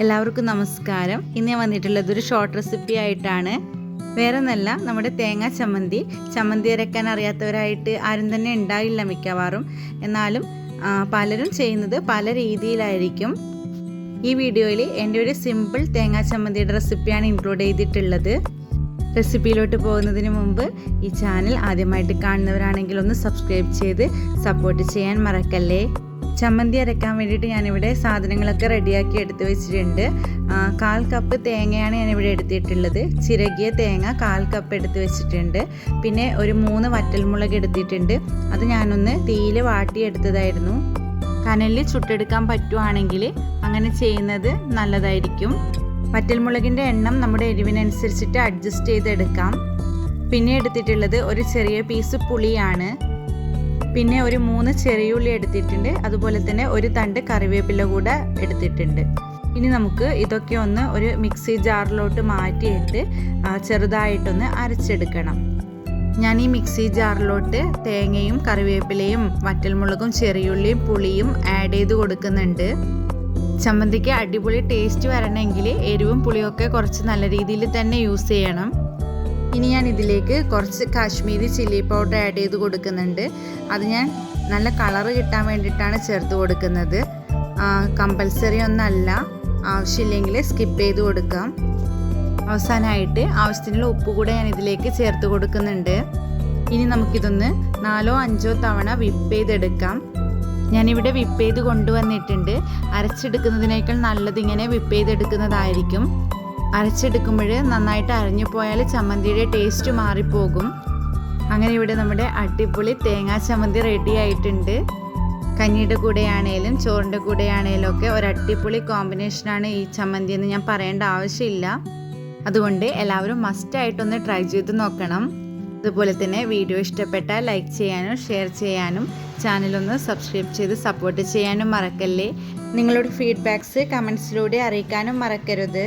എല്ലാവർക്കും നമസ്കാരം. ഇന്ന് ഞാൻ വന്നിട്ടുള്ളത് ഒരു ഷോർട്ട് റെസിപ്പി ആയിട്ടാണ്. വേറെ ഒന്നല്ല നമ്മുടെ തേങ്ങാ ചമ്മന്തി. ചമ്മന്തി അരക്കാൻ അറിയാത്തവരായിട്ട് ആരും തന്നെ ഉണ്ടാവില്ല മിക്കവാറും. എന്നാലും പലരും ചെയ്യുന്നത് പല രീതിയിലായിരിക്കും. ഈ വീഡിയോയിൽ എന്റെ ഒരു സിമ്പിൾ തേങ്ങാ ചമ്മന്തിയുടെ റെസിപ്പിയാണ് ഇൻക്ലൂഡ് ചെയ്തിട്ടുള്ളത്. റെസിപ്പിയിലോട്ട് പോകുന്നതിന് മുമ്പ് ഈ ചാനൽ ആദ്യമായിട്ട് കാണുന്നവരാണെങ്കിൽ ഒന്ന് സബ്സ്ക്രൈബ് ചെയ്ത് സപ്പോർട്ട് ചെയ്യാൻ മറക്കല്ലേ? ചമ്മന്തി അരക്കാൻ വേണ്ടിയിട്ട് ഞാനിവിടെ സാധനങ്ങളൊക്കെ റെഡിയാക്കി എടുത്ത് വെച്ചിട്ടുണ്ട്. കാൽ കപ്പ് തേങ്ങയാണ് ഞാനിവിടെ എടുത്തിട്ടുള്ളത്. ചിരകിയ തേങ്ങ കാൽ കപ്പ് എടുത്ത് വെച്ചിട്ടുണ്ട്. പിന്നെ ഒരു മൂന്ന് വറ്റൽമുളക് എടുത്തിട്ടുണ്ട്. അത് ഞാനൊന്ന് തീയിൽ വാട്ടിയെടുത്തതായിരുന്നു. കനലിൽ ചുട്ടെടുക്കാൻ പറ്റുവാണെങ്കിൽ അങ്ങനെ ചെയ്യുന്നത് നല്ലതായിരിക്കും. വറ്റൽമുളകിന്റെ എണ്ണം നമ്മുടെ എരിവിനനുസരിച്ചിട്ട് അഡ്ജസ്റ്റ് ചെയ്തെടുക്കാം. പിന്നെ എടുത്തിട്ടുള്ളത് ഒരു ചെറിയ പീസ് പുളിയാണ്. പിന്നെ ഒരു മൂന്ന് ചെറിയുള്ളി എടുത്തിട്ടുണ്ട്. അതുപോലെ തന്നെ ഒരു തണ്ട് കറിവേപ്പില കൂടെ എടുത്തിട്ടുണ്ട്. ഇനി നമുക്ക് ഇതൊക്കെ ഒന്ന് ഒരു മിക്സി ജാറിലോട്ട് മാറ്റിയിട്ട് ചെറുതായിട്ടൊന്ന് അരച്ചെടുക്കണം. ഞാൻ ഈ മിക്സി ജാറിലോട്ട് തേങ്ങയും കറിവേപ്പിലയും വറ്റൽമുളകും ചെറിയുള്ളിയും പുളിയും ആഡ് ചെയ്ത് കൊടുക്കുന്നുണ്ട്. ചമ്മന്തിക്ക് അടിപൊളി ടേസ്റ്റ് വരണമെങ്കിൽ എരിവും പുളിയൊക്കെ കുറച്ച് നല്ല രീതിയിൽ തന്നെ യൂസ് ചെയ്യണം. ഇനി ഞാൻ ഇതിലേക്ക് കുറച്ച് കാശ്മീരി ചില്ലി പൗഡർ ആഡ് ചെയ്ത് കൊടുക്കുന്നുണ്ട്. അത് ഞാൻ നല്ല കളറ് കിട്ടാൻ വേണ്ടിയിട്ടാണ് ചേർത്ത് കൊടുക്കുന്നത്. കമ്പൽസറി ഒന്നല്ല. ആവശ്യമില്ലെങ്കിൽ സ്കിപ്പ് ചെയ്ത് കൊടുക്കാം. അവസാനമായിട്ട് ആവശ്യത്തിനുള്ള ഉപ്പ് കൂടെ ഞാൻ ഇതിലേക്ക് ചേർത്ത് കൊടുക്കുന്നുണ്ട്. ഇനി നമുക്കിതൊന്ന് നാലോ അഞ്ചോ തവണ വിപ്പ് ചെയ്തെടുക്കാം. ഞാനിവിടെ വിപ്പ് ചെയ്ത് കൊണ്ടുവന്നിട്ടുണ്ട്. അരച്ചെടുക്കുന്നതിനേക്കാൾ നല്ലത് ഇങ്ങനെ വിപ്പ് ചെയ്തെടുക്കുന്നതായിരിക്കും. അരച്ചെടുക്കുമ്പോൾ നന്നായിട്ട് അരഞ്ഞു പോയാൽ ചമ്മന്തിയുടെ ടേസ്റ്റ് മാറിപ്പോകും. അങ്ങനെ ഇവിടെ നമ്മുടെ അടിപൊളി തേങ്ങാ ചമ്മന്തി റെഡി ആയിട്ടുണ്ട്. കഞ്ഞിയുടെ കൂടെയാണേലും ചോറിന്റെ കൂടെയാണേലും ഒക്കെ ഒരു അടിപൊളി കോമ്പിനേഷനാണ് ഈ ചമ്മന്തി എന്ന് ഞാൻ പറയേണ്ട ആവശ്യമില്ല. അതുകൊണ്ട് എല്ലാവരും മസ്റ്റായിട്ടൊന്ന് ട്രൈ ചെയ്ത് നോക്കണം. അതുപോലെ തന്നെ വീഡിയോ ഇഷ്ടപ്പെട്ടാൽ ലൈക്ക് ചെയ്യാനും ഷെയർ ചെയ്യാനും ചാനലൊന്ന് സബ്സ്ക്രൈബ് ചെയ്ത് സപ്പോർട്ട് ചെയ്യാനും മറക്കല്ലേ. നിങ്ങളുടെ ഫീഡ്ബാക്ക്സ് കമൻസിലൂടെ അറിയിക്കാനും മറക്കരുത്.